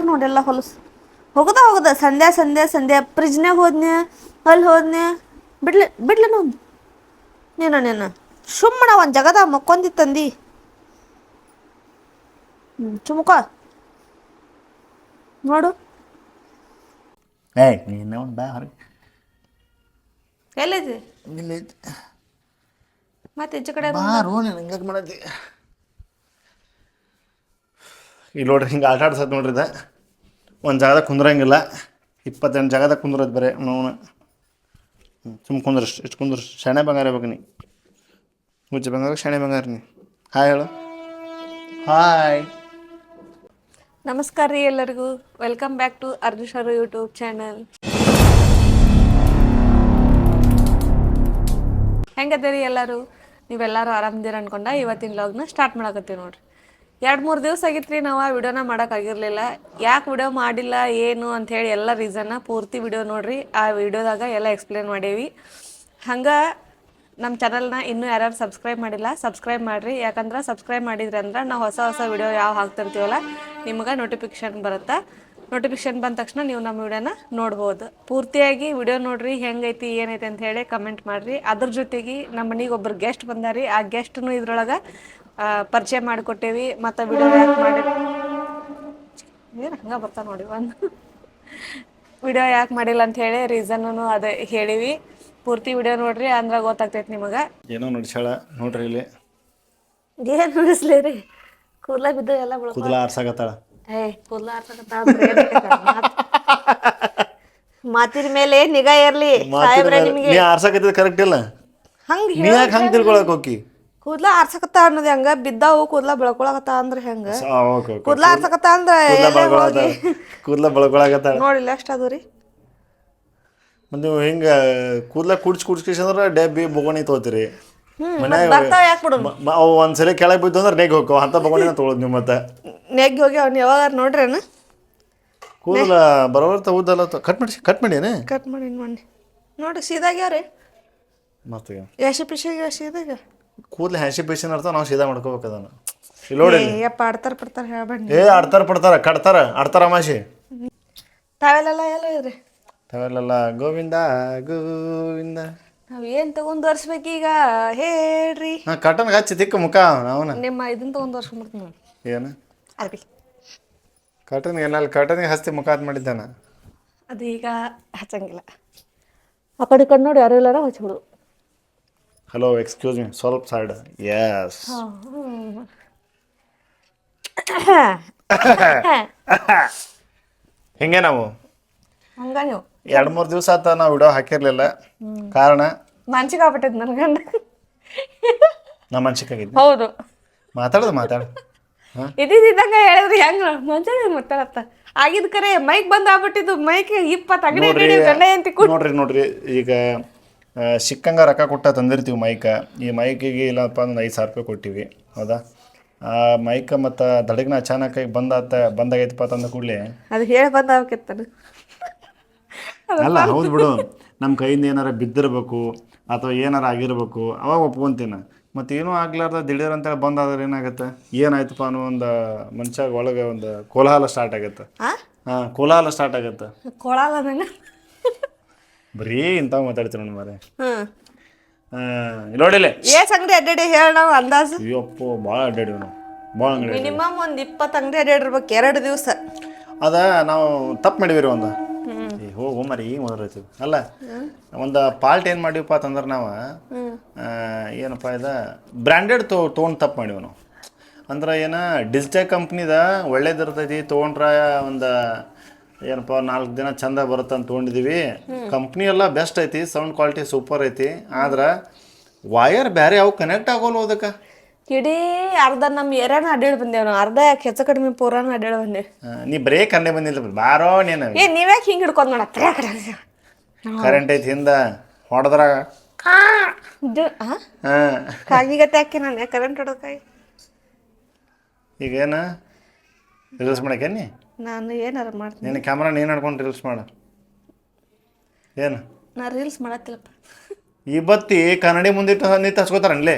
ನೋಡೆಲ್ಲ ಹೊಲಸು. ಹೋಗದ ಹೋಗದ. ಸಂಧ್ಯಾ ಸಂಧ್ಯಾ ಸಂಧ್ಯಾ. ಫ್ರಿಜ್ನಾಗ ಹೋದ್ನ್ಯ? ಅಲ್ಲಿ ಹೋದ್ನ್ಯ? ಬಿಡ್ಲಿ ಬಿಡ್ಲೇನು ಒಂದು ನೀನು ನೀನು. ಸುಮ್ಮನ ಒಂದು ಜಗದ ಮಕ್ಕೊಂದಿ ತಂದಿ ಚುಮುಕ ನೋಡು. ಏಯ್ ನೀನು ಒಂದು ಬಾ ಹೊರಗೆ. ಎಲ್ಲೈತಿ ಇಲ್ಲಿ ಐತಿ. ಮತ್ತೆ ಈಚೆ ಕಡೆ ಬಾರೋ ನೀನು ಹಂಗಾಗಿ ಮಾಡತ್ತಿ ಇಲ್ಲಿ ನೋಡ್ರಿ ಹಿಂಗೆ ಆಟ ಆಡ್ಸತ್ ನೋಡ್ರಿ ಇದು. ಒಂದು ಜಾಗದಾಗ ಕುಂದ್ರಂಗಿಲ್ಲ. ಇಪ್ಪತ್ತೆಂಟು ಜಾಗದಾಗ ಕುಂದ್ರದ್ ಬರೀ ನೋವು ಸುಮ್ಮ ಕುಂದ್ರ ಇಷ್ಟು ಕುಂದ್ರ ಶಣೆ ಬಂಗಾರ ಇರ್ಬೇಕು ನೀ. ಗುಜ್ಜ ಬಂಗಾರ ಶಣೆ ಬಂಗಾರ ನೀ. ಹಾಯ್ ಹೇಳು. ಹಾಯ್ ನಮಸ್ಕಾರ ರೀ ಎಲ್ಲರಿಗೂ. Welcome back to Arjun YouTube channel ಹೆಂಗದ್ದೀರಿ ಎಲ್ಲರೂ? ನೀವೆಲ್ಲರೂ ಆರಾಮದಿರ ಅನ್ಕೊಂಡ ಇವತ್ತಿನ ಲಾಗ್ನ ಸ್ಟಾರ್ಟ್ ಮಾಡಕತ್ತೀವಿ ನೋಡ್ರಿ. ಎರಡು ಮೂರು ದಿವಸ ಆಗಿತ್ತು ರೀ ನಾವು ಆ ವಿಡಿಯೋನ ಮಾಡೋಕ್ಕಾಗಿರಲಿಲ್ಲ ಯಾಕೆ ವಿಡಿಯೋ ಮಾಡಿಲ್ಲ, ಏನು ಅಂಥೇಳಿ ಎಲ್ಲ ರೀಸನ್ನ ಪೂರ್ತಿ ವಿಡಿಯೋ ನೋಡಿರಿ. ಆ ವಿಡಿಯೋದಾಗ ಎಲ್ಲ ಎಕ್ಸ್ಪ್ಲೇನ್ ಮಾಡೇವಿ. ಹಂಗೆ ನಮ್ಮ ಚಾನಲ್ನ ಇನ್ನೂ ಯಾರ್ಯಾರು ಸಬ್ಸ್ಕ್ರೈಬ್ ಮಾಡಿಲ್ಲ ಸಬ್ಸ್ಕ್ರೈಬ್ ಮಾಡಿರಿ. ಯಾಕಂದ್ರೆ ಸಬ್ಸ್ಕ್ರೈಬ್ ಮಾಡಿದ್ರಿ ಅಂದ್ರೆ ನಾವು ಹೊಸ ಹೊಸ ವಿಡಿಯೋ ಯಾವ ಹಾಕ್ತಿರ್ತೀವಲ್ಲ, ನಿಮ್ಗೆ ನೋಟಿಫಿಕೇಶನ್ ಬರುತ್ತೆ. ನೋಟಿಫಿಕೇಶನ್ ಬಂದ ತಕ್ಷಣ ನೀವು ನಮ್ಮ ವಿಡಿಯೋನ ನೋಡ್ಬೋದು. ಪೂರ್ತಿಯಾಗಿ ವಿಡಿಯೋ ನೋಡ್ರಿ, ಹೆಂಗೈತಿ, ಏನೈತಿ ಅಂತ ಹೇಳಿ ಕಮೆಂಟ್ ಮಾಡಿರಿ. ಅದ್ರ ಜೊತೆಗೆ ನಮ್ಮ ಮನೆಗೆ ಒಬ್ಬರು ಗೆಸ್ಟ್ ಬಂದಾರಿ. ಆ ಗೆಸ್ಟ್ನು ಇದ್ರೊಳಗೆ ಪರಿಚಯ ಮಾಡಿಕೊಟ್ಟೇವಿ ಮತ್ತ ವಿಡಿಯೋ ಯಾಕೆ ಮಾಡಿ ಏನು ಹಂಗೆ ಬರ್ತಾ ನೋಡಿ ಒಂದು. ವಿಡಿಯೋ ಯಾಕೆ ಮಾಡಿಲ್ಲ ಅಂತ ಹೇಳಿ ರೀಸನ್ನು ಅದ ಹೇಳಿವಿ. ಪೂರ್ತಿ ವಿಡಿಯೋ ನೋಡ್ರಿ ಅಂದ್ರ ಗೊತ್ತಾಗ್ತೈತಿ ನಿಮಗ. ಏನೋ ನಡ್ಸಾಳ ನೋಡ್ರಿ ಇಲ್ಲಿ. ಏನ್ ಉಳಿಸ್ಲಿ ರೀ ಕೂದಲ ಬಿದ್ದು ಎಲ್ಲ ಬಿಡ್ಕೊ ಕೂದಲ ಆರ್ಸಾಗತ್ತಾಳ ಏ ಕೂದಲ ಮಾತಿನ ಮೇಲೆ ನಿಗಾ ಇರ್ಲಿ ಸಾಹೇಬ್ರೆ ನಿಮಗೆ. ನೀ ಆರ್ಸಾಕತ್ತಿದ್ ಕರೆಕ್ಟ್ ಇಲ್ಲ. ಹಂಗ ನೀ ಯಾಕೆ ಹಂಗೆ ತಿಳ್ಕೊಳಕ್ ಹೋಗಿ ಕೂದ್ಲ ಆರ್ಸಕತ್ತ ಅನ್ನೋದು ಹೆಂಗ? ಬಿದ್ದಾವು ಕೂದ್ಲ ಬೆಳ್ಕೊಳಕತ್ತ ಅಂದ್ರ ಹೆಂಗ? ಕೂದ್ಲ ಆರ್ಸಕತ್ತ ಅಂದ್ರ ಕೂದಲ ಬೆಳ್ಕೊಳಕತ್ತ. ನೋಡಿಲ್ಲ ಎಷ್ಟು ಅದು ರೀ. ನೀವು ಹಿಂಗ ಕೂದಲ ಕುಡ್ಸ್ ಕುಡ್ಸ್ಕಿಸಂದ್ರೆ ಡಬ್ಬಿ ಬೊಗಣಿ ಬೋಗಣಿ ಮ- ಅವು ಒಂದ್ಸಲ ಕೆಳಗೆ ಬಿದ್ದು ಅಂದ್ರೆ ನೆಗ್ ಹೋಗ್ಕೋ ಅಂತ ಬೊಗಣಿನ ತೊಗೊಳೋದು ನೀವು ಮತ್ತೆ. ನೆಗ್ ಹೋಗಿ ಅವ್ನ ಯಾವಾಗ ನೋಡ್ರೇನು ಕೂದಲ ಬರೋರ್ತ ಉದ್ದಲ್ಲ ಕಟ್ ಮಾಡಿ ಕಟ್ ಮಾಡಿ ಏನೇ? ಕಟ್ ಮಾಡಿ ನೋಡಿ ಸೀದಾಗ್ಯಾವ್ರಿ ಮತ್ತೆ ಯಶಿ ಪಿಶಿಗೆ ಸೀದಾಗ ಕೂದಲು ಹ್ಯಾಶಿ ಪೇಷನ್ ಅರ್ಥ? ನಾವು ಸೀದಾ ಮಾಡ್ಕೋಬೇಕು ಅದನ್ನು. ನೋಡಿ ಯಪ್ಪ ಆಡ್ತಾರ ಪಡ್ತಾರ ಹೇಳ್ಬೇಡಿ ಏ ಆಡ್ತಾರ ಪಡ್ತಾರ ಕಡ್ತಾರ ಆಡ್ತಾರ ಮಾಷಿ ತಾವೆಲ್ಲ ಎಲ್ಲ ಇದ್ರಿ ಅವೆಲ್ಲ ಗೋವಿಂದ ಗೋವಿಂದ. ನಾವ್ ಏನ್ ತಗೊಂಡ್ ಈಗ? ಹೇಳ್ರಿ. ನಾ ಕಟನ್ಗೆ ಹಚ್ಚಿ ತಿಕ್ಕ ಮುಖ ಅವನ ನಿಮ್ಮ ಇದನ್ನ ತಗೊಂಡ್ ವರ್ಷಬಿಡ್ತೀನಿ ನೋಡಿ. ಏನು? ಅರ್ಬಿ. ಕಟನ್ ಏನಲ್ಲಿ ಕಟನ್ಗೆ ಹಸ್ತಿ ಮುಖ ಹಾತ್ ಮಾಡಿದ್ದಾನ. ಅದು ಈಗ ಹಚ್ಚಂಗಿಲ್ಲ. ಆ ಕಡೆ ಕಣ್ಣು ಕಡೆ ನೋಡಿ ಯಾರು ಇಲ್ಲಾರ ಹಚ್ಬಿಡು. ಹಲೋ ಎಕ್ಸ್ಕ್ಯೂಸ್ ಮೀ ಸ್ವಲ್ಪ ಸೈಡ್ ಎಸ್ ಹಿಂಗೆ ನಾವು? ಹಂಗ ನೀವು. ಎರಡು ಮೂರು ದಿವಸ ಆತ ನಾವು ವಿಡಿಯೋ ಹಾಕಿರ್ಲಿಲ್ಲ. ಕಾರಣ? ಮಾನಸಿಕ ಆಗ್ಬಿಟ್ಟೈತೆ ನನ್ನ ಗಂಡ ನಮ್ಮ ಮನ್ಸಿಕಾಗಿದ್ದೆ. ಹೌದು. ಮಾತಾಡೋದು ಮಾತಾಡ. ಹಾಂ? ಹೇಳಿದ್ರೆ ಹೆಂಗ ಮಂಜಾನೆ ಮಾತಾಡತ್ತ? ಆಗಿದ್ ಕರೆ ಮೈಕ್ ಬಂದ್ ಆಗ್ಬಿಟ್ಟಿದ್ದು. ಮೈಕ್ ಇಪ್ಪತ್ತು ಅಗಡಿ ನೋಡ್ರಿ ಗಂಡ ಎಂತಿ ನೋಡ್ರಿ ನೋಡ್ರಿ. ಈಗ ಸಿಕ್ಕಂಗ ರೊಕ್ಕ ಕೊಟ್ಟ ತಂದಿರ್ತೀವಿ ಮೈಕ. ಈ ಮೈಕಿಗೆ ಇಲ್ಲಪ್ಪ ಅಂದ್ರೆ ಐದು ಸಾವಿರ ರೂಪಾಯಿ ಕೊಟ್ಟಿವಿ. ಹೌದಾ? ಆ ಮೈಕ ಮತ್ತು ದಡಗ್ನ ಅಚಾನಕ್ ಬಂದಾತ ಬಂದಾಗೈತಪ್ಪ ತಂದ ಕೂಡಲೇ. ಅದು ಹೇಳಿ ಬಂದ್ ಆಗ್ಬೇಕಿತ್ತು ಅಲ್ಲ ಹೌದು ಬಿಡು. ನಮ್ಮ ಕೈಯಿಂದ ಏನಾರ ಬಿದ್ದಿರಬೇಕು ಅಥವಾ ಏನಾರ ಆಗಿರ್ಬೇಕು ಅವಾಗ ಒಪ್ಕೊಂತೀನಿ. ಮತ್ತು ಏನೂ ಆಗ್ಲಾರ್ದ ದಿಢೀರ್ ಅಂತೇಳಿ ಬಂದಾದ್ರೆ ಏನಾಗುತ್ತೆ? ಏನಾಯ್ತಪ್ಪ ಅನ್ನೋ ಒಂದು ಮನುಷ್ಯ ಒಳಗೆ ಒಂದು ಕೋಲಾಹಲ ಸ್ಟಾರ್ಟ್ ಆಗುತ್ತೆ. ಹಾಂ ಕೋಲಾಹಲ ಸ್ಟಾರ್ಟ್ ಆಗುತ್ತೆ. ನಂಗ ಬರೀ ಇಂಥವು ಮಾತಾಡ್ತೀವಿ ನೋಡಿ ಮಾರೆ ಹ್ಮ್ ನೋಡಿಲ್ಲ? ಏಸ್ ಅಂಗಡಿ ಅಡ್ಡಾಡಿ ಹೇಳ ನಾವು ಅಂದಾಜು? ಅಯ್ಯಪ್ಪ ಭಾಳ ಅಡ್ಡಾಡಿವಿ ನಾವು. ಭಾಳ ಅಂಗಡಿ ಮಿನಿಮಮ್ ಒಂದು ಇಪ್ಪತ್ತು ಅಂಗಡಿ ಅಡ್ಡಾಡಿರ್ಬೇಕು ಎರಡು ದಿವಸ. ಅದ ನಾವು ತಪ್ಪು ಮಾಡಿವಿ ಒಂದು. ಏ ಹೋಗು ಮರಿ ಈಗ ಮೊದಲೈತಿ ಅಲ್ಲ ಒಂದು ಪಾಲ್ಟ್ ಏನು ಮಾಡಿವಪ್ಪ ಅಂತಂದ್ರೆ ನಾವು ಏನಪ್ಪ ಇದು ಬ್ರ್ಯಾಂಡೆಡ್ ತೊ ತೊಗೊಂಡು ತಪ್ಪು ಮಾಡಿವಿ ನಾವು. ಅಂದ್ರೆ ಏನ ಡಿಜಿಟಲ್ ಕಂಪ್ನಿದ ಒಳ್ಳೇದಿರ್ತೈತಿ ತೊಗೊಂಡ್ರೆ ಒಂದು ಏನಪ್ಪ ನಾಲ್ಕು ದಿನ ಚಂದ ಬರುತ್ತೆ ಅಂತ ತೊಗೊಂಡಿದ್ದೀವಿ ಕಂಪ್ನಿ ಎಲ್ಲ ಬೆಸ್ಟ್ ಐತಿ ಸೌಂಡ್ ಕ್ವಾಲಿಟಿ ಸೂಪರ್ ಐತಿ. ಆದ್ರೆ ವೈರ್ ಬೇರೆ ಯಾವ ಕನೆಕ್ಟ್ ಆಗೋಲ್ಲ ಅದಕ್ಕೆ? ಇಡೀ ಅರ್ಧ ನಮ್ಮ ಏರಿಯಾನ ಅಡ್ಡಾಡಿ ಬಂದೇವ್ ನಾವು. ಅರ್ಧ ಯಾಕೆ ಹೆಚ್ಚು ಕಡಿಮೆ ಪೂರಾನ ಅಡ್ಡಾಡಿ ಬಂದೇವ್. ನೀ ಬರೇ ಅಂದೇ ಬಂದಿಲ್ಲ ಬಾರೋ ನೀನು. ಏ ನೀವ್ಯಾಕೆ ಹಿಂಗೆ ಹಿಡ್ಕೊಂಡ್ ಮಾಡತ್ತರ ಕಡೆ? ಕರೆಂಟ್ ಐತಿ ಹಿಂದ ಹೊಡೆದ್ರ ಕಾಗಿಗತ್ತೆ ಹಾಕಿ ನಾನು ಕರೆಂಟ್ ಹೊಡೋಕಾಯಿ ಈಗೇನು ರೀಲ್ಸ್ ಮಾಡಕ್ಕೇನಿ ನಾನು ಏನಾರ ಮಾಡ್ತೀನಿ. ನಿನ್ನ ಕ್ಯಾಮ್ರಾ ನೀನು ನಡ್ಕೊಂಡು ರೀಲ್ಸ್ ಮಾಡ. ಏನು? ನಾ ರೀಲ್ಸ್ ಮಾಡತ್ತಿಲ್ಲಪ್ಪ. ಈ ಬತ್ತಿ ಕನ್ನಡಿ ಮುಂದಿಟ್ಟು ನಿಂತು ಹಚ್ಕೋತಾರನ್ಲೇ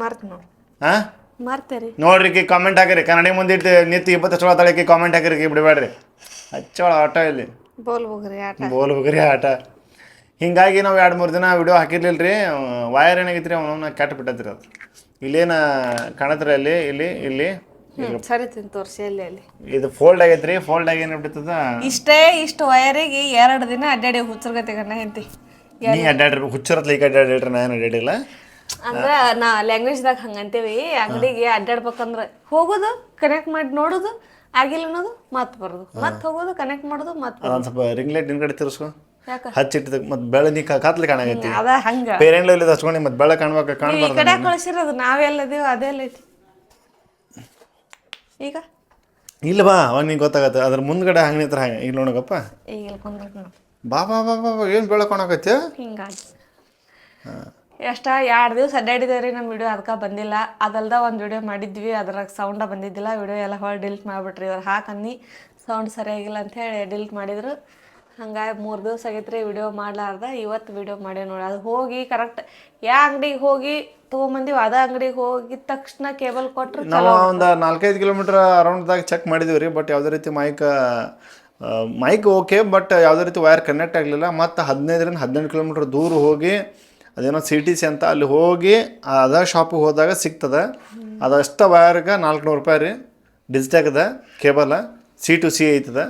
ಮಾರ್ತ ನೋಡಿ. ಹಾಂ ಮಾರ್ತೇರಿ. ನೋಡ್ರಿ ಕಿ ಕಾಮೆಂಟ್ ಹಾಕಿರಿ. ಕನ್ನಡಿ ಮುಂದಿಟ್ಟು ನಿಂತು ಇಪ್ಪತ್ತು ಚೊಳ ಕಿ ಕಾಮೆಂಟ್ ಹಾಕಿರಿ ಕಿ ಬಿಡಬೇಡ್ರಿ. ಹಚ್ಚೋಳ ಆಟ ಇಲ್ಲಿ. ಬೋಲ್ ಹೋಗ್ರಿ ಆಟ. ಬೋಲ್ ಹೋಗ್ರಿ ಆಟ. ಹಿಂಗಾಗಿ ನಾವು ಎರಡು ಮೂರು ದಿನ ವಿಡಿಯೋ ಹಾಕಿರ್ಲಿಲ್ಲ ರೀ ವಾಯರ್ ಏನಾಗಿತ್ತು ರೀ ಅವನವನ್ನ ಕೆಟ್ಟ ಬಿಟ್ಟತ್ರಿ ಅದು. ಇಲ್ಲೇನ ಕಾಣತ್ರಿ ಅಲ್ಲಿ ಇಲ್ಲಿ ಇಲ್ಲಿ. ಸರಿ ತಿನ್ ತೋರ್ಸಿ ಅಲ್ಲಿ ಅಲ್ಲಿ ಇದು ಫೋಲ್ಡ್ ಆಗೈತ್ರಿ ಫೋಲ್ಡ್ ಆಗಿ ಏನು ಬಿಡ್ತದ ಇಷ್ಟೇ ಇಷ್ಟು ವಯರಿಗೆ ಎರಡು ದಿನ ಅಡ್ಡಾಡಿ ಹುಚ್ಚರ್ಗತಿ ಗಣ್ಣ ಹೆಂತಿ ನೀ ಅಡ್ಡಾಡ್ರಿ ಹುಚ್ಚರತ್ಲಿ ಈಗ ಅಡ್ಡಾಡಿಲ್ರಿ ನಾನು ಅಡ್ಡಾಡಿಲ್ಲ. ಅಂದ್ರ ನಾ ಲ್ಯಾಂಗ್ವೇಜ್ದಾಗ ಹಂಗಂತೇವಿ ಅಂಗಡಿಗೆ ಅಡ್ಡಾಡ್ಬೇಕಂದ್ರ ಹೋಗೋದು ಕನೆಕ್ಟ್ ಮಾಡಿ ನೋಡೋದು ಆಗಿಲ್ಲ ಅನ್ನೋದು ಮತ್ತೆ ಬರೋದು. ಮತ್ತೆ ಹೋಗೋದು ಕನೆಕ್ಟ್ ಮಾಡೋದು ಮತ್ತೆ ಅದೊಂದು ಸ್ವಲ್ಪ ರಿಂಗ್ ಲೈಟ್ ನಿನ್ ಕಡೆ ತಿರ್ಸ್ಕೊ. ಯಾಕ? ಹಚ್ಚಿಟ್ಟಿದ ಮತ್ತೆ ಬೆಳೆ ನೀ ಕತ್ಲಿ ಕಾಣಾಗೈತಿ ಅದ ಹಂಗ. ಪೇರೆಂಟ್ ಹಚ್ಕೊಂಡು ಮತ್ತೆ ಬೆಳೆ ಕಾಣ್ಬೇಕು ಈ ಕಾಣ್ಬಾರ್ದು ಕಡೆ ಕಳ್ಸಿರೋದು ನಾವೆಲ್ಲದೀವಿ ಅದೇ ಐತಿ. ಈಗ? ಇಲ್ಲ ಬಾ ಅವಾಗ ನಿಂಗೆ ಗೊತ್ತಾಗತ್ತೆ. ಅದ್ರ ಮುಂದ್ಗಡೆ ಹಂಗೆ ನಿಂತ್ರ ಹಂಗೆ. ಈಗ ನೋಡಗಪ್ಪ ಈಗ ಇಲ್ಲಿ ಕುಂದ್ರಕ್ ನೋಡು. ಬಾ ಬಾ ಬಾ ಬಾ ಏನು ಬೆಳೆ ಕಾಣಕತ್ತೆ ಹಿಂಗಾಗಿ. ಎಷ್ಟ ಎರಡು ದಿವಸ ಅಡ್ಡಾಡಿದೇವ್ರಿ ನಮ್ಮ ವಿಡಿಯೋ ಅದಕ್ಕೆ ಬಂದಿಲ್ಲ. ಅದಲ್ದ ಒಂದು ವಿಡಿಯೋ ಮಾಡಿದ್ವಿ ಅದ್ರಾಗ ಸೌಂಡ ಬಂದಿದ್ದಿಲ್ಲ. ವಿಡಿಯೋ ಎಲ್ಲ ಹೊರ ಡಿಲೀಟ್ ಮಾಡಿಬಿಟ್ರಿ. ಇವ್ರು ಹಾಕನ್ನಿ ಸೌಂಡ್ ಸರಿಯಾಗಿಲ್ಲ ಅಂತ ಹೇಳಿ ಡಿಲೀಟ್ ಮಾಡಿದ್ರು. ಹಂಗಾಗಿ ಮೂರು ದಿವಸ ಆಗೈತ್ರಿ ವಿಡಿಯೋ ಮಾಡ್ಲಾರ್ದ. ಇವತ್ತು ವಿಡಿಯೋ ಮಾಡಿ ನೋಡಿ. ಅದು ಹೋಗಿ ಕರೆಕ್ಟ್ ಯಾ ಅಂಗಡಿಗೆ ಹೋಗಿ ತೊಗೊಂಬಂದಿವಿ ಅದ ಅಂಗಡಿಗೆ ಹೋಗಿದ ತಕ್ಷಣ ಕೇಬಲ್ ಕೊಟ್ಟರು ನಾವು ಒಂದು ನಾಲ್ಕೈದು ಕಿಲೋಮೀಟ್ರ್ ಅರೌಂಡ್ದಾಗ ಚೆಕ್ ಮಾಡಿದೀವಿ ರೀ ಬಟ್ ಯಾವುದೇ ರೀತಿ ಮೈಕ್ ಮೈಕ್ ಓಕೆ ಬಟ್ ಯಾವುದೇ ರೀತಿ ವೈರ್ ಕನೆಕ್ಟ್ ಆಗಲಿಲ್ಲ. ಮತ್ತು ಹದಿನೈದರಿಂದ ಹದಿನೆಂಟು ಕಿಲೋಮೀಟ್ರ್ ದೂರ ಹೋಗಿ ಅದೇನೋ ಸಿ ಟಿ ಸಿ ಅಂತ ಅಲ್ಲಿ ಹೋಗಿ ಅದ ಶಾಪಿಗೆ ಹೋದಾಗ ಸಿಗ್ತದೆ. ಅದಷ್ಟ ವೈರ್ಗೆ ನಾಲ್ಕುನೂರು ರೂಪಾಯಿ ರೀ ಡಿಜಿಟಾಗದ ಕೇಬಲ ಸಿ ಟು ಸಿ ಐತದ.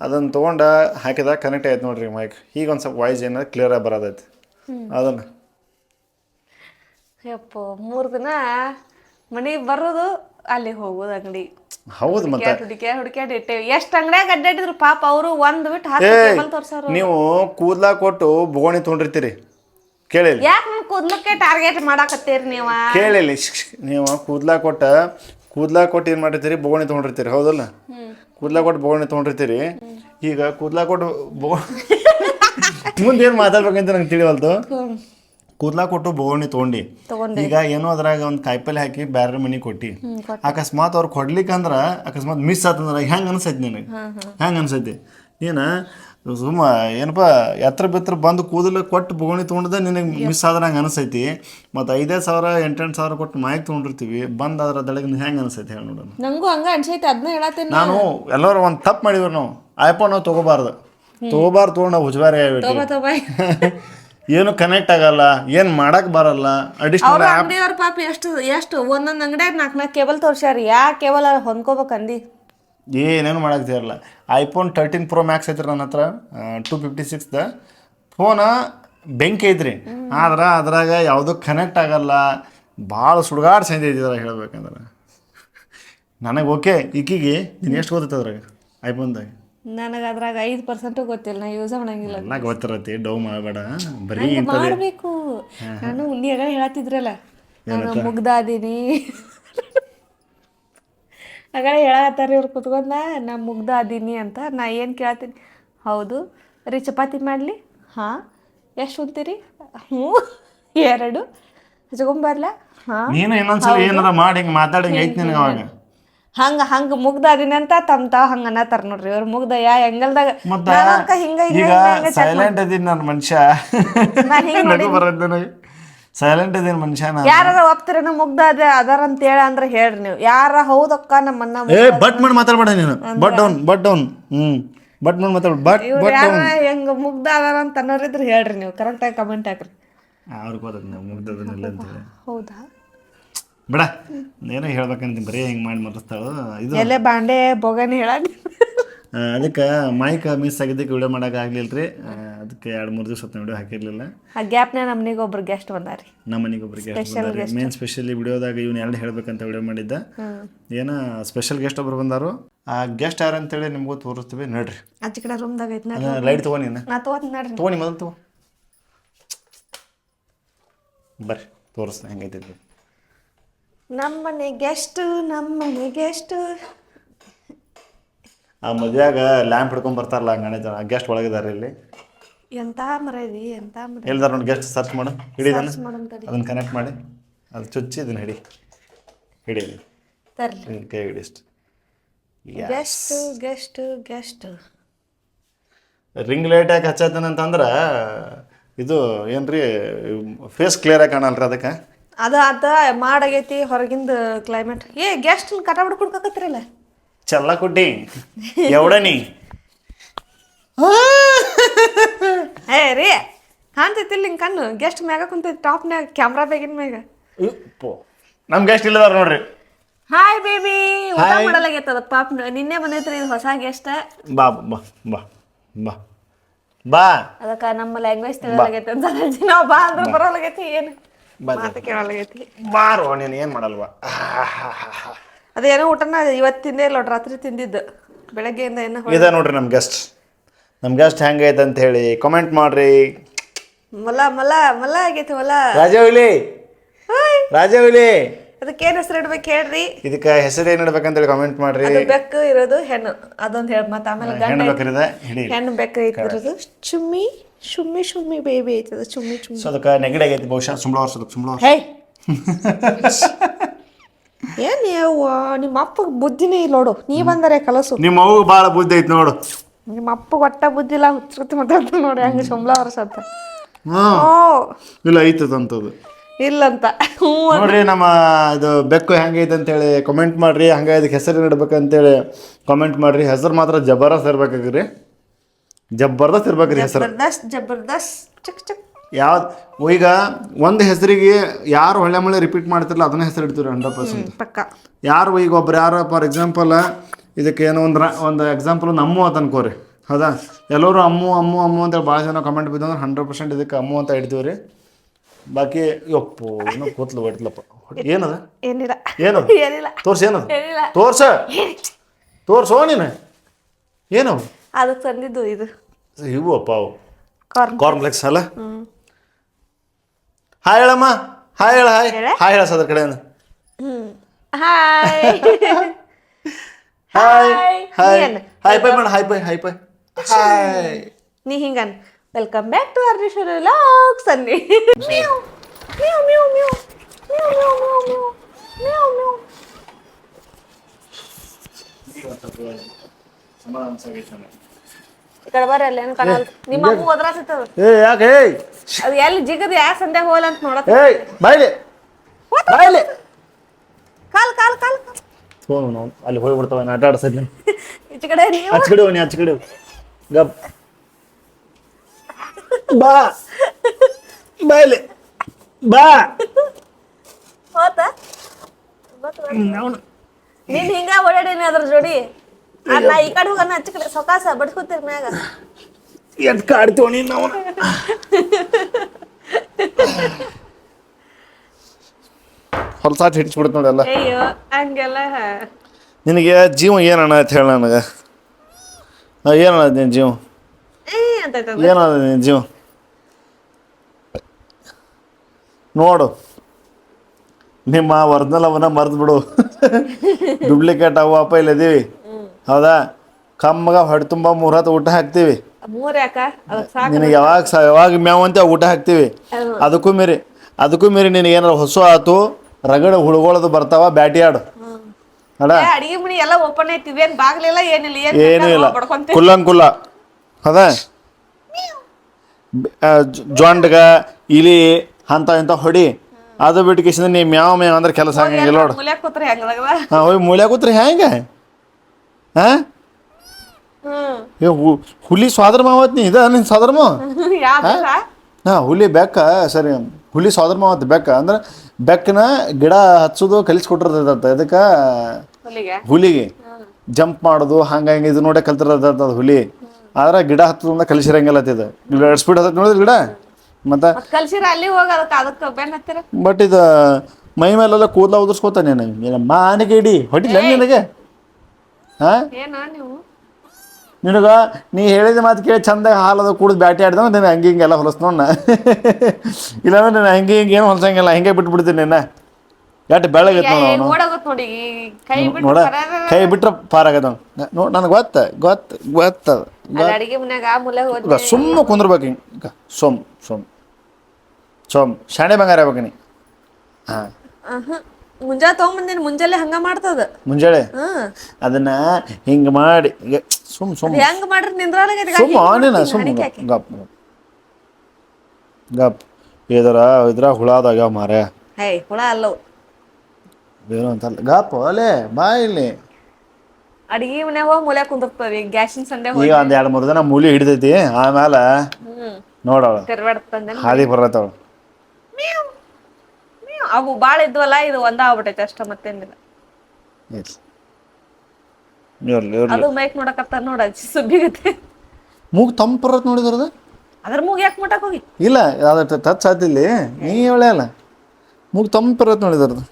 ಅದನ್ನು ತೊಗೊಂಡು ಹಾಕಿದಾಗ ಕನೆಕ್ಟ್ ಆಯ್ತು ನೋಡ್ರಿ ಮೈಕ್ ಈಗ ಒಂದು ಸ್ವಲ್ಪ ವಾಯ್ಸ್ ಏನಾದ್ರು ಕ್ಲಿಯರಾಗಿ ಬರೋದೈತಿ. ಅದನ್ನು. ಯಪ್ಪ ಮೂರು ದಿನ ಮನೆಗೆ ಬರೋದು ಅಲ್ಲಿ ಹೋಗೋದು ಅಂಗಡಿ. ಹೌದು ಮತ್ತೆ. ಹುಡುಕ್ಯಾಡ್ ಹುಡುಕ್ಯಾಡ್ ಇಟ್ಟೇವಿ. ಎಷ್ಟು ಅಂಗಡಿಯಾಗ ಅಡ್ಡಾಡಿದ್ರು ಪಾಪ ಅವರು ಒಂದು ಬಿಟ್ಟು ಹತ್ತು ತೋರ್ಸೋರು. ನೀವು ಕೂದ್ಲ ಕೊಟ್ಟು ಬೋಗಣಿ ತೊಗೊಂಡಿರ್ತೀರಿ. ಕೇಳಿಲ್ಲ. ಯಾಕೆ ನಿಮ್ಮ ಕೂದ್ಲಕ್ಕೆ ಟಾರ್ಗೆಟ್ ಮಾಡಾಕತ್ತೀರಿ ನೀವು? ಕೇಳಿಲ್ಲ. ನೀವು ಕೂದ್ಲ ಕೊಟ್ಟ ಕೂದ್ಲ ಕೊಟ್ಟು ಏನು ಮಾಡಿರ್ತೀರಿ? ಬೋಗಣಿ ತೊಗೊಂಡಿರ್ತೀರಿ. ಹೌದಲ್ಲ? ಕೂದ್ಲ ಕೊಟ್ಟು ಬೋಗಣಿ ತೊಗೊಂಡಿರ್ತೀರಿ. ಈಗ ಕೂದ್ಲ ಕೊಟ್ಟು ಬೋ ಮುಂದೆ ಏನು ಮಾತಾಡ್ಬೇಕಂತ ನಂಗೆ ತಿಳಿವಲ್ತು ಕೂದ್ಲ ಕೊಟ್ಟು ಬೋಗಣಿ ತಗೊಂಡಿ. ಈಗ ಏನೋ ಅದ್ರಾಗ ಒಂದು ಕಾಯಿಪಲ್ಲೆ ಹಾಕಿ ಬ್ಯಾರ ಮನಿ ಕೊಟ್ಟಿ. ಅಕಸ್ಮಾತ್ ಅವ್ರು ಕೊಡ್ಲಿಕ್ಕಂದ್ರ ಅಕಸ್ಮಾತ್ ಮಿಸ್ ಆತಂದ್ರ ಹೆಂಗೆ ಅನ್ಸೈತಿ ನಿನಗೆ? ಹೆಂಗೆ ಅನ್ಸೈತಿ? ನೀನು ಸುಮ್ಮ ಏನಪ್ಪ ಎತ್ತರ ಬಿತ್ರ ಬಂದು ಕೂದಲು ಕೊಟ್ಟು ಬೋಗಣಿ ತೊಗೊಂಡ್ದೆ ನಿನಗೆ ಮಿಸ್ ಆದ್ರೆ ಹಂಗೆ ಅನಿಸೈತಿ. ಮತ್ತು ಐದೈದು ಸಾವಿರ ಎಂಟೆಂಟು ಸಾವಿರ ಕೊಟ್ಟು ಮಾಹಿತಿ ತೊಗೊಂಡಿರ್ತೀವಿ. ಬಂದು ಅದ್ರ ದಳಗೆ ಹೆಂಗೆ ಅನಿಸೈತಿ ಹೇಳಿ ನೋಡೋಣ. ನಂಗೂ ಹಂಗೆ ಅನ್ಸೈತಿ ಅದನ್ನ ಹೇಳತ್ತೇನೆ ನಾನು. ಎಲ್ಲರೂ ಒಂದು ತಪ್ಪು ಮಾಡಿವ್ರು ನಾವು. ಐಫೋನ್ ನಾವು ತೊಗೋಬಾರ್ದು ತೊಗೋಬಾರ್ದು ತೊಗೊಂಡು ನಾವು ಹುಜುಬಾರಿ ಏನು ಕನೆಕ್ಟ್ ಆಗಲ್ಲ ಏನು ಮಾಡಕ್ ಬರಲ್ಲ ಅಡಿಷನಲ್ ಅವ್ರ ಅಂಗಡಿಯವ್ರ ಪಾಪ ಎಷ್ಟು ಎಷ್ಟು ಒಂದೊಂದ್ ಅಂಗಡಿಯಾಗ ನಾಲ್ಕು ನಾಲ್ಕು ಕೇಬಲ್ ತೋರ್ಸ್ಯಾರ ಯಾ ಕೇಬಲ್ ಹೊಂದ್ಕೋಬೇಕಂದಿ ಏನೇನು ಮಾಡಕ್ತಿರಲ್ಲ ಐಫೋನ್ ತರ್ಟೀನ್ ಪ್ರೋ ಮ್ಯಾಕ್ಸ್ ಐತ್ರಿ ನನ್ನ ಹತ್ರ ಟೂ ಫಿಫ್ಟಿ ಸಿಕ್ಸ್ದ ಫೋನ ಬೆಂಕಿ ಐತ್ರಿ. ಆದ್ರೆ ಅದ್ರಾಗ ಯಾವುದೂ ಕನೆಕ್ಟ್ ಆಗಲ್ಲ. ಭಾಳ ಸುಡ್ಗಾಡ್ ಸಂಜೆ ಇದ್ರಾಗ ಹೇಳ್ಬೇಕಂದ್ರೆ. ನನಗೆ ಓಕೆ ಈಕಿಗೆ ನೀನು ಎಷ್ಟು ಗೊತ್ತೈತೆ ಅದ್ರಾಗ ಐಫೋನ್ದಾಗ ನನಗೆ ಅದ್ರಾಗ ಐದು ಪರ್ಸೆಂಟು ಗೊತ್ತಿಲ್ಲ ನಾ ಯೂಸ್ ಮಾಡಂಗಿಲ್ಲ. ಎಲ್ಲ ಗೊತ್ತಿರತ್ತೆ ಡೌ ಮಾಡಬೇಡ. ಬರೀ ಮಾಡ್ಬೇಕು. ನಾನು ನೀ ಆಗ ಹೇಳತ್ತಿದ್ರಲ್ಲ ನಾನು ಮುಗ್ದ ಅದೀನಿ ಆಗ ಹೇಳತ್ತಾರ ಇವ್ರು ಕುತ್ಕೊಂಡ ನಾ ಮುಗ್ದ ಅದೀನಿ ಅಂತ ನಾ ಏನು ಕೇಳ್ತೀನಿ. ಹೌದು ರೀ ಚಪಾತಿ ಮಾಡಲಿ? ಹಾಂ. ಎಷ್ಟು ಉಂತೀರಿ ಹ್ಞೂ. ಎರಡು. ಹಚ್ಕೊಂಬರ್ಲ ಹಾಂ. ನೀನು ಇನ್ನೊಂದ್ಸಲ ಏನಾರ ಮಾಡಿ ಹಿಂಗೆ ಮಾತಾಡಿ ಐತಿ ನಿನಗೆ ಅವಾಗ. ಹಂಗ ಹಂಗ ಮುಗ್ದ ಅದೀನಿ ಅಂತ ತಮ್ ತಾವ್ ಹಂಗ ಅನ್ನತ್ತಾರ ನೋಡ್ರಿ ಇವ್ರು ಮುಗ್ದ ಯಾ ಎಂಗಲ್ದಾಗ ಮತ್ತೆ ಹಿಂಗ ಈಗ ಸೈಲೆಂಟ್ ಅದೀನಿ ನನ್ನ ಮನುಷ್ಯ. ನಾನ್ ಹಿಂಗ್ ನಗು ಬರುತ್ತೆ ನನಗೆ. ಸೈಲೆಂಟ್ ಅದೀನಿ ಮನುಷ್ಯ ನಾನು. ಯಾರ ಒಪ್ತಿರೇನೋ ಮುಗ್ದ ಅದೇ ಅದಾರ ಅಂತ ಹೇಳ ಅಂದ್ರೆ ಹೇಳ್ರಿ ನೀವು. ಯಾರ ಹೌದಕ್ಕ ನಮ್ಮನ್ನ ಏ ಬಟ್ ಮಾಡಿ ಮಾತಾಡ್ಬೇಡ ನೀನು. ಬಟ್ ಡೌನ್ ಬಟ್ ಡೌನ್ ಹ್ಮ್. ಬಟ್ ಮಾಡಿ ಮಾತಾಡ ಬಟ್ ಬಟ್ ಯಾರ ಹೆಂಗ ಮುಗ್ದ ಅದಾರ ಅಂತ ಅನ್ನೋರಿದ್ರೆ ಹೇಳ್ರಿ ನೀವು. ಕರೆಕ್ಟಾಗಿ ಕಮೆಂಟ್ ಹಾಕ್ರಿ. ಅವ್ರಿಗೆ ಗೊತ್ತದ ಮುಗ್ದದನ್ನೆಲ್ಲ ಅಂತೇಳಿ ಹೌದಾ? ಬೇಡ ಏನೋ ಹೇಳ್ಬೇಕಂತ ಬರೀ ಹಿಂಗೆ ಮಾಡಿ ಮರೆಸ್ತಾಳು ಇದು ಎಲ್ಲೇ ಬಾಂಡೆ ಬೋಗನ್ ಹೇಳ. ಆ, ಅದಕ್ಕೆ ಮೈಕ್ ಮಿಸ್ ಆಗಿದ್ದಕ್ಕೆ ವಿಡಿಯೋ ಮಾಡಕ್ಕೆ ಆಗಲಿಲ್ಲ ರೀ ಅದಕ್ಕೆ ಎರಡು ಮೂರು ದಿವಸ ಹೊತ್ತು ವಿಡಿಯೋ ಹಾಕಿರಲಿಲ್ಲ. ಆ ಗ್ಯಾಪ್ನ ನಮ್ಮ ಮನೆಗೆ ಒಬ್ರು ಗೆಸ್ಟ್ ಬಂದಾರಿ ನಮ್ಮ ಮನೆಗೆ ಬಂದಾರಿ ಮೇನ್ ಸ್ಪೆಷಲಿ ವಿಡಿಯೋದಾಗ ಇವ್ನು ಎರಡು ಹೇಳ್ಬೇಕಂತ ವಿಡಿಯೋ ಮಾಡಿದ್ದ. ಏನೋ ಸ್ಪೆಷಲ್ ಗೆಸ್ಟ್ ಒಬ್ರು ಬಂದಾರು. ಆ ಗೆಸ್ಟ್ ಯಾರು ಅಂತೇಳಿ ನಿಮಗೂ ತೋರಿಸ್ತೀವಿ ನೋಡ್ರಿ. ಆಚೆ ಕಡೆ ರೂಮ್ದಾಗ ಐತಿ ಲೈಟ್ ತಗೋ ನೀನು. ನಾ ತಗೋತೀನಿ ನೋಡ್ರಿ. ತಗೋ ನೀ ಮೊದಲು ತಗೋ. ಬರ್ರಿ ತೋರಿಸ್ತಾ ಹೆಂಗೈತಿ ಇದು. ನಮ್ಮ ಮನೆ ಗೆಸ್ಟ್ ನಮ್ಮನೆ ಗೆಸ್ಟ್ ಆ ಮದ್ಯಾಗ ಲ್ಯಾಂಪ್ ಹಿಡ್ಕೊಂಡ್ ಬರ್ತಾರಲ್ಲ ಹಂಗಣೆ ಜನ ಗೆಸ್ಟ್ ಒಳಗಿದಾರೆ ಇಲ್ಲಿ. ಎಂತ ಮರದಿ ಎಂತ ಮರ ನೋಡಿ ಗೆಸ್ಟ್ ಸರ್ಚ್ ಮಾಡು. ಹಿಡಿದಾನ ಮಾಡೋಣ ತಡಿ. ಅದನ್ನ ಕನೆಕ್ಟ್ ಮಾಡಿ. ಅದು ಚುಚ್ಚಿ ಇದನ್ನ ಹಿಡಿ. ಹಿಡಿ ತರ್ಲಿ. ನಿನ್ನ ಕೈ ಹಿಡಿ ಇಷ್ಟು. Guest guest guest ring light ಯಾಕೆ ಹಚ್ಚತ್ತೇನೆ ಅಂತಂದ್ರೆ ಇದು ಏನ್ರಿ ಫೇಸ್ ಕ್ಲಿಯರ್ ಆಗಿ ಕಾಣಲ್ರಿ ಅದಕ್ಕೆ. ಅದ ಅದ ಮಾಡಾಗೈತಿ ಹೊರಗಿಂದ ಕ್ಲೈಮೇಟ್ ಏ ಗೆಸ್ಟ್ ಕಟ ಬಿಡ್ಕೊಡ್ಕತ್ತಿರಲ್ಲ ಚಲ್ಲ ಕುಟ್ಟಿ ಎವಡನಿ ಏ ರೀ ಕಾಣ್ತೈತಿಲ್ಲ ಹಿಂಗೆ ಕಣ್ಣು. ಗೆಸ್ಟ್ ಮ್ಯಾಗ ಕುಂತೈತಿ ಟಾಪ್ನ್ಯಾಗ ಕ್ಯಾಮ್ರಾ ಬ್ಯಾಗಿನ ಮ್ಯಾಗ. ನಮ್ ಗೆಸ್ಟ್ ಇಲ್ಲದಾರ ನೋಡ್ರಿ. ಹಾಯ್ ಬೇಬಿ ಊಟ Hi. ಮಾಡಲಾಗೈತದ ಪಾಪ ನಿನ್ನೆ ಬಂದೈತ್ರಿ ಇದು ಹೊಸ ಗೆಸ್ಟ್ ಬಾ ಬಾ ಬಾ ಬಾ. ಬಾ. ಅದಕ್ಕ ನಮ್ಮ ಲ್ಯಾಂಗ್ವೇಜ್ ತಿಳಿದಾಗೈತೆ ಅಂತ ನಾವು ಬಾ ಅಂದ್ರೆ ಬರೋಲಾಗೈತಿ ಏನು? ಮಾತು ಕೇಳಲಾಗೈತಿ ಬಾರೋ ನೀನು ಏನು ಮಾಡಲ್ವಾ? ಅದೇನೋ ಊಟನ ಇವತ್ತಿಂದೇ ಇಲ್ಲ ನೋಡ್ರಿ, ರಾತ್ರಿ ತಿಂದಿದ್ದು. ಬೆಳಗ್ಗೆಯಿಂದ ಏನೋ ಇದ ನೋಡ್ರಿ ನಮ್ಮ ಗೆಸ್ಟ್ ನಮ್ಮ ಗೆಸ್ಟ್ ಹೆಂಗೈತೆ ಅಂತ ಹೇಳಿ ಕಾಮೆಂಟ್ ಮಾಡ್ರಿ. ಮಲ ಮಲ ಮಲ ಆಗೈತಿ ಮಲ. ರಾಜವಲಿ ಹಾಯ್! ರಾಜವಲಿ ಅದಕ್ಕೆ ಏನ್ ಹೆಸರು ಇಡ್ಬೇಕು ಹೇಳ್ರಿ? ಇದಕ್ಕೆ ಹೆಸರು ಏನು ಇಡ್ಬೇಕಂತೇಳಿ ಕಾಮೆಂಟ್ ಮಾಡ್ರಿ. ಅದು ಬೆಕ್ಕು ಇರೋದು ಹೆಣ್ಣು. ಅದೊಂದು ಹೇಳಿ ಮತ್ತೆ ಆಮೇಲೆ ಗಂಡ ಹೆಣ್ಣು. ಬೇಕಿದೆ ಹಿಡಿ. ಹೆಣ್ಣು ಬೆಕ್ಕು ಚುಮ್ಮಿ ಶುಮ್ಮಿ ಶುಮ್ಮಿ ಬೇಬಿ ಐತದ ಚುಮ್ಮಿ ಶುಮ್ಮಿ. ಸೊ ಅದಕ್ಕೆ ನೆಗಡಿ ಆಗೈತಿ ಬಹುಶಃ. ಸುಂಬಳ ವರ್ಷದ ಸುಂಬಳ ವರ್ಷ ಹೇ. ಏನ್ ನೀವು ನಿಮ್ಮ ಅಪ್ಪಗೆ ಬುದ್ಧಿನೇ ಇಲ್ಲ ನೋಡು. ನೀ ಬಂದರೆ ಕಲಸು. ನಿಮ್ಮ ಅವ್ವ ಭಾಳ ಬುದ್ಧಿ ಐತಿ ನೋಡು. ನಿಮ್ಮ ಅಪ್ಪ ಒಟ್ಟ ಬುದ್ಧಿ ಇಲ್ಲ ಹುಚ್ಚುತ್ತಿ ಮಾತಾಡ್ತಾನೆ ನೋಡಿ. ಹಂಗೆ ಸಂಬಳ ವರ್ಷ ಅಂತ ಓ ಇಲ್ಲ ಐತದಂತದು. ಇಲ್ಲಂತ. ಹ್ಞೂ ನೋಡ್ರಿ ನಮ್ಮ ಇದು ಬೆಕ್ಕು ಹೆಂಗೈತೆ ಅಂತೇಳಿ ಕಮೆಂಟ್ ಮಾಡ್ರಿ. ಹಂಗೆ ಇದಕ್ಕೆ ಹೆಸರು ಇಡ್ಬೇಕಂತೇಳಿ ಕಮೆಂಟ್ ಮಾಡ್ರಿ. ಹೆಸರು ಮಾತ್ರ ಜಬರ ಇರ್ಬೇಕಾಗ್ರಿ. ಜಬರ್ದಸ್ತ್ ಇರ್ಬೇಕ್ರಿ ಹೆಸರು. ಜಬರ್ದಸ್ತ್ ಜಬರ್ದಸ್ತ್ ಚಕ್ ಚಕ್. ಯಾವ್ದು ಈಗ ಒಂದು ಹೆಸರಿಗೆ ಯಾರು ಹೊಳ್ಳೆ ಮಳೆ ರಿಪೀಟ್ ಮಾಡ್ತಿರಲ್ಲ ಅದನ್ನ ಹೆಸರು ಇಡ್ತೀವಿ ಹಂಡ್ರೆಡ್ ಪರ್ಸೆಂಟ್ ಪಕ್ಕ. ಯಾರು ಈಗ ಒಬ್ರು ಯಾರು ಫಾರ್ ಎಕ್ಸಾಂಪಲ್ ಇದಕ್ಕೆ ಏನೋ ಒಂದು ಒಂದು ಎಕ್ಸಾಂಪಲ್ ನಮ್ಮ ಅಮ್ಮು ಅಂತ ಅನ್ಕೋರಿ. ಹೌದಾ? ಎಲ್ಲರೂ ಅಮ್ಮು ಅಮ್ಮು ಅಮ್ಮು ಅಂತ ಭಾಳ ಜನ ಕಮೆಂಟ್ ಬಿದ್ದಂದ್ರೆ ಹಂಡ್ರೆಡ್ ಪರ್ಸೆಂಟ್ ಇದಕ್ಕೆ ಅಮ್ಮು ಅಂತ ಇಡ್ತೀವಿ ರೀ ಬಾಕಿ ಯಪ್ಪು ಏನೋ ಕೂತ್ಲು ಹೊಡ್ಲಪ್ಪ ಏನದ? ಏನಿಲ್ಲ. ಏನದು? ಏನಿಲ್ಲ. ತೋರ್ಸ ಏನದ? ಏನಿಲ್ಲ. ತೋರ್ಸ. ತೋರ್ಸೋ ನೀನು. ಏನವು ಅದಕ್ಕೆ ತಂದಿದ್ದು ಇದು. ಇವು ಅಪ್ಪ ಅವು. ಕಾರ್ನ್ ಕಾರ್ನ್ಫ್ಲೆಕ್ಸ್ ಅಲ್ಲ? ಹಾಯ್ ಹೇಳಮ್ಮ. ಹಾಯ್ ಹೇಳ ಹಾಯ್ ಹೇಳ? ಹಾಯ್ ಹೇಳ ಸದ್ರ ಕಡೆ ಹ್ಮ್. Hi hi Hi. ಹಾಯ್ ಏನ್? ಹಾಯ್ ಪೈ ಮಾಡ. Hi bye hi bye hi ನೀ ಹಿಂಗನ್. ವೆಲ್ಕಮ್ ಬ್ಯಾಕ್ ಟು ಅರ್ನೇಶ್ವರ ಲಾಕ್ಸ್ ಅನ್ನಿ. ಮ್ಯಾವ್ ಮ್ಯಾವ್ ಮ್ಯಾವ್ ಮ್ಯಾವ್ ಮ್ಯಾವ್ ಮ್ಯಾವ್ ಮ್ಯಾವ್ ಮ್ಯಾವ್ ಮ್ಯಾವ್ ಮ್ಯಾವ್ ಕಡೆ ಬರ್ರಿ ಅಲ್ಲಿ ಏನು ಕಾಣಲ್ಲ ನಿಮ್ಮ ಅಮ್ಮ ಒದ್ರಾತದ ಏ ಯಾಕೆ ಏಯ್ ಅದು ಎಲ್ಲಿ ಜಿಗದ್ ಯಾ ಸಂಧ್ಯಾ ಹೋಗಲ್ಲ ಅಂತ ನೋಡತ್ತ. ಏಯ್ ಬಾಯ್ಲಿ. ಬಾಯ್ಲಿ. ಕಾಲ್ ಕಾಲ್ ಕಾಲ್ ಕಾಲ್. ಫೋನ್ ನಾವು ಅಲ್ಲಿ ಹೋಗ್ಬಿಡ್ತಾವ ಆಟ ಈಚೆ ಕಡೆ ನೀವು. ಆಚ ಕಡೆ ಹೋಗಿ ಆಚ ಕಡೆ ಹೋಗು. ಗಪ್. ಬಾ. ಬಾಯ್ಲಿ. ಬಾ. ಹೋತ. ನೀನ್ ಹಿಂಗ ಓಡಾಡಿನಿ ಅದ್ರ ಜೋಡಿ. ನಾ ಈ ಕಡೆ ಹೋಗಣ ಆಚೆ ಕಡೆ ಸೊಕಾಸ ಬಡ್ಸ್ಕೊತೀರಿ ಮ್ಯಾಗ. ಎದ್ ಕಾಡ್ತೀವ ನೀನು ನಾವು ಹೊಲಸಾಟ್ ಹಿಡಿಸ್ಬಿಡ್ತು ನೋಡಿ ಅಯ್ಯೋ ಹಂಗೆಲ್ಲ ನಿನಗೆ ಜೀವ ಏನಣ್ಣ ಅಂತ ಹೇಳ ನನಗೆ. ಏನಣ್ಣ ನಿನ್ ಜೀವ. ಏನದ ನಿನ್ ಜೀವ? ನೋಡು. ನಿಮ್ಮ ಒರಿಜಿನಲ್ ಅವನ್ನ ಮರ್ದು ಬಿಡು ಡುಪ್ಲಿಕೇಟ್ ಅವ ಅಪ್ಪ ಇಲ್ಲದೀವಿ. ಹೌದಾ? ಕಮ್ಮಗ ಹೊಟ್ಟೆ ತುಂಬ ಮೂರು ಹೊತ್ತು ಊಟ ಹಾಕ್ತೀವಿ. ಮೂರ್ ಯಾಕ? ಅದಕ್ಕೆ ಸಾಕು ನಿನಗೆ ಯಾವಾಗ ಸ ಯಾವಾಗ ಮೇವು ಅಂತ ಊಟ ಹಾಕ್ತೀವಿ. ಅದಕ್ಕೂ ಮೀರಿ ಅದಕ್ಕೂ ಮೀರಿ ನಿನಗೆ ಏನಾರ ಹೊಸ ಆತು ರಗಡ ಹುಳುಗಳದು ಬರ್ತಾವ ಬ್ಯಾಟಿ ಆಡು. ಅಡ ಏ, ಅಡಿಗೆ ಮನಿ ಎಲ್ಲ ಓಪನ್ ಐತಿ ಇವೇನ್ ಬಾಗ್ಲಿಲ್ಲ ಏನಿಲ್ಲ ಏನ್ ಏನೂ ಇಲ್ಲ ಬಡ್ಕೊಂತೀವಿ. ಕುಲ್ಲನ್ ಕುಲ್ಲ. ಹೌದಾ? ಜೊಂಡ್ಗ ಇಲಿ ಅಂತ ಇಂಥ ಹೊಡಿ. ಅದು ಬಿಟ್ಟು ಕಿಸಿಂದ ನೀ ಮ್ಯಾವ್ ಮ್ಯಾವ್ ಅಂದ್ರೆ ಕೆಲಸ ಹಂಗಿಲ್ಲ ನೋಡು. ಮುಲ್ಯಾಕ್ ಕೂತ್ರಿ ಹೆಂಗದಾಗ ಹಾಂ ಹೋಗಿ ಮೂಲ್ಯಾಗ ಕೂತ್ರಿ ಹೆಂಗೆ? ಹಾಂ? ಏ ಹು- ಹುಲಿ ಸ್ವಾದ್ರ ಮಾವತ್ ನೀ ಇದ ನಿನ್ ಸ್ವಾದ್ರ ಮಾವ ಯಾವ್ದ ಹಾಂ? ಹುಲಿ ಬೆಕ್ಕ ಸರಿ ಹುಲಿ ಸ್ವಾದ್ರ ಮಾವತ್ ಬೆಕ್ಕ ಅಂದ್ರೆ ಬೆಕ್ಕನ ಗಿಡ ಹಚ್ಚೋದು ಕಲಿಸ್ಕೊಟ್ಟಿರ್ತೈತೆ ಅದಕ್ಕ ಹುಲಿಗೆ? ಹುಲಿಗೆ. ಜಂಪ್ ಮಾಡೋದು ಹಂಗ ಹಿಂಗೆ ಇದು ನೋಡೇ ಕಲ್ತಿರೋದು ಅದು ಹುಲಿ. ಆದ್ರೆ ಗಿಡ ಹತ್ತದ ಕಲಿಸಿರಂಗಿಲ್ಲ ಇದು. ಸ್ಪೀಡ್ ಹತ್ತ ನೋಡಿದ್ರೆ ಗಿಡ? ಮತ್ತೆ ಮತ್ ಕಲ್ಸಿರ ಅಲ್ಲಿ ಹೋಗ ಅದಕ್ಕೆ ಅದಕ್ಕೆ ಬೆನ್ ಹತ್ತಿರ? ಬಟ್ ಇದು ಮೈ ಮೇಲೆಲ್ಲ ಕೂದಲ ಉದರ್ಸ್ಕೊತಾನೆ ನೀನು. ಮಾನಿಗೆ ಇಡಿ ಹೊಡಿಲ್ಲ ನಿನಗೆ? ಹಾಂ? ಏನಾ ನೀವು? ನಿನಗ ನೀ ಹೇಳಿದ ಮಾತು ಕೇಳಿ ಚಂದಾಗ ಹಾಲದ ಕುಡಿದು ಬ್ಯಾಟಿ ಆಡ್ದಂಗೆ ನೀನು ಹಂಗೆ ಹಿಂಗೆಲ್ಲ ಹೊಲಸ್ ನೋಡ ಇಲ್ಲಾಂದ್ರೆ ನೀನು ಹಂಗೆ ಹಿಂಗೆ ಏನು ಹೊಲಸಂಗಿಲ್ಲ ಹಿಂಗೆ ಬಿಟ್ಬಿಡ್ತೀನಿ ನಿನ್ನ. ಎಟ್ಟು ಬೆಳಗೈತೆ ನೋಡು ಅವನು. ಓಡಾಗತ್ ನೋಡಿ ಈ ಕೈ ಬಿಟ್ಟು ನೋಡ ಕೈ ಬಿಟ್ರೆ ಪಾರಾಗದ ನೋಡಿ. ನನಗೆ ಗೊತ್ತ ಗೊತ್ತ ಗೊತ್ತ. ಅಲ್ಲಿ ಅಡಿಗೆ ಮನ್ಯಾಗ ಆ ಮೂಲೆ ಹೋದ್ ಈಗ ಸುಮ್ಮನೆ ಕುಂದ್ರಬೇಕು ಹಿಂಗೆ. ಸೋಮ್ ಸೋಮ್ ಸೋಮ್. ಶಾಣೆ ಬಂಗಾರ ಆಗ್ಬೇಕು ನೀ. ಹಾಂ. ಮುಂಜಾ ತಗೊಂಬಂದಿನಿ ಮುಂಜಾನೆ ಹಂಗ ಮಾಡ್ತದ? ಮುಂಜಾನೆ? ಹ್ಮ್ ಅದನ್ನ ಹಿಂಗ ಮಾಡಿ ಸುಮ್ ಸುಮ್. ಹೆಂಗ್ ಮಾಡ್ರಿ ನಿಂದ್ರಾಲಾಗೈತಿ ಸುಮ್ ಗಪ್ ಗಪ್. ಇದರ ಇದ್ರ ಹುಳ ಅದಾಗ್ಯಾವ ಮಾರ್ಯ ಹೇ ಹುಳ ಅಲ್ಲವು ಬೇರೆ ಅಂತಲ್ಲ ಗಪ್ ಅಲೆ ಬಾ ಇಲ್ಲಿ. ಅಡಿಗೆ ಮನ್ಯಾಗ ಹೋಗ ಮೂಲೆ ಕುಂದಿರ್ತಾವ ಗ್ಯಾಸಿನ ಸಂಡೆ ಈಗ ಒಂದ್ ಎರಡು ಮೂರು ದಿನ ಮೂಲಿ ಹಿಡಿದೈತಿ ಆಮೇಲೆ ನೋಡವಳ ಹಾದಿ ಬರತ್ತವಳು ಅವು ಬಾಳ ಇದ್ವಲ್ಲ ಇದು ಒಂದ ಆಗ್ಬಿಟ್ಟೈತೆ ಅಷ್ಟ ಮತ್ತೇನಿಲ್ಲ. ಅದು ಮೈಕ್ ನೋಡಕತ್ತಾರ ನೋಡ ಸುಬ್ಬಿಗತ್ತೆ. ಮೂಗ್ ತಂಪರತ್ ನೋಡಿದ್ರದ ಅದ್ರ ಮೂಗ್ ಯಾಕೆ ಮುಟ್ಟಕ್ ಹೋಗಿ? ಇಲ್ಲ ಅದ್ರ ಟಚ್ ಆತಿಲ್ಲಿ ನೀ ಹೇಳೇ ಅಲ್ಲ. ಮೂಗ್ ತಂಪಿರತ್ ನೋಡಿದ್ರದ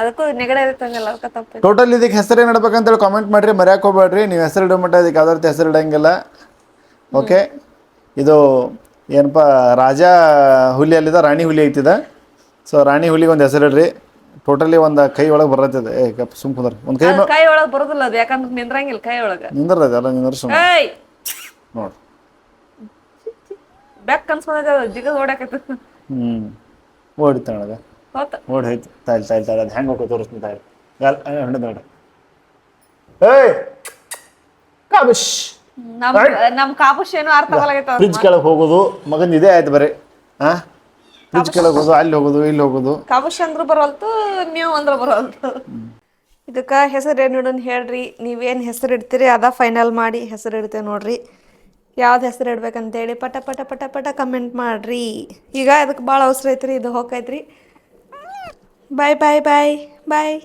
ಅದಕ್ಕೂ ನೆಗಡೆ ಇರುತ್ತಂಗಲ್ಲ ಅದಕ್ಕೆ ತಪ್ಪ ಟೋಟಲ್ ಇದಕ್ಕೆ ಹೆಸರು ಏನು ಇಡ್ಬೇಕಂತೇಳಿ ಕಾಮೆಂಟ್ ಮಾಡ್ರಿ ಮರ್ಯಾಕೆ ಹೋಗ್ಬೇಡ್ರಿ. ನೀವು ಹೆಸರು ಇಡೋ ಮಟ್ಟ ಇದಕ್ಕೆ ಯಾವ್ದಾರ ಹೆಸರು ಇಡಂಗಿಲ್ಲ. ಓಕೆ ಇದು ಏನಪ್ಪ ರಾಜ ಹುಲಿ ಅಲ್ಲಿದ ರಾಣಿ ಹುಲಿ ಐತಿದ. ಸೊ ರಾಣಿ ಹುಲಿಗೆ ಒಂದು ಹೆಸರು ಇಡ್ರಿ ಟೋಟಲಿ ಒಂದು ಕೈ ಒಳಗೆ ಬರತ್ತದೆ ಏ ಕಪ್ ಸುಮ್ ಕುಂದ್ರ. ಒಂದು ಕೈ ಕೈ ಒಳಗೆ ಬರೋದಿಲ್ಲ ಅದು. ಯಾಕಂದ್ರೆ ನಿಂದ್ರಂಗಿಲ್ಲ ಕೈ ಒಳಗ. ನಿಂದ್ರದ ಎಲ್ಲ ನಿಂದ್ರ ಸುಮ್ ಏಯ್! ನೋಡಿ. ಬ್ಯಾಕ್ ಅನ್ಸ್ಕೊಂಡ ಜಿಗದ್ ಓಡಾಕತ್ತ ಹ್ಞೂ ಓಡಿತ ನನಗೆ ಹೋತ. ಓಡಿ ಹೋಯ್ತು. ತಾಯಿ ತಾಯಿ ತಾಯಿ ಅದು ಹೆಂಗೆ ಹೋಗೋ ತೋರಿಸ್ತೀನಿ ತಾಯಿ. ಯಾರು ಹಿಡಿದು ನೋಡಿ ಏಯ್! ಕಾಬುಷ್! ನಮ್ ನಮ್ಮ ಕಾಬುಷ್ ಏನು ಅರ್ಥ ಆಗಲ್ಲ ಫ್ರಿಜ್ ಕೆಳಗೆ ಹೋಗೋದು. ಮಗನ ಇದೇ ಆಯ್ತು ಬರೀ. ಹಾ ಫ್ರಿಜ್ ಕೆಳಗೆ ಹೋಗೋದು ಅಲ್ಲಿ ಹೋಗೋದು ಇಲ್ಲಿ ಹೋಗೋದು. ಕಾಪುಷ್ ಅಂದ್ರು ಬರವಲ್ತು ನೀವು ಅಂದ್ರ ಬರವಲ್ತು ಇದಕ್ಕ ಹೆಸರು ಏನು ಇಡೋನ್ ಹೇಳ್ರಿ. ನೀವೇನ್ ಹೆಸರು ಇಡ್ತೀರಿ ಅದ ಫೈನಲ್ ಮಾಡಿ ಹೆಸರು ಇಡ್ತೇವೆ ನೋಡ್ರಿ. ಯಾವ್ದು ಹೆಸರು ಇಡ್ಬೇಕಂತೇಳಿ ಪಟ ಪಟ ಪಟ ಪಟ ಕಮೆಂಟ್ ಮಾಡ್ರಿ. ಈಗ ಅದಕ್ಕೆ ಭಾಳ ಅವಸರ ಐತ್ರಿ ಇದು ಹೋಗೈತ್ರಿ ಬಾಯ್ ಬಾಯ್ ಬಾಯ್ ಬಾಯ್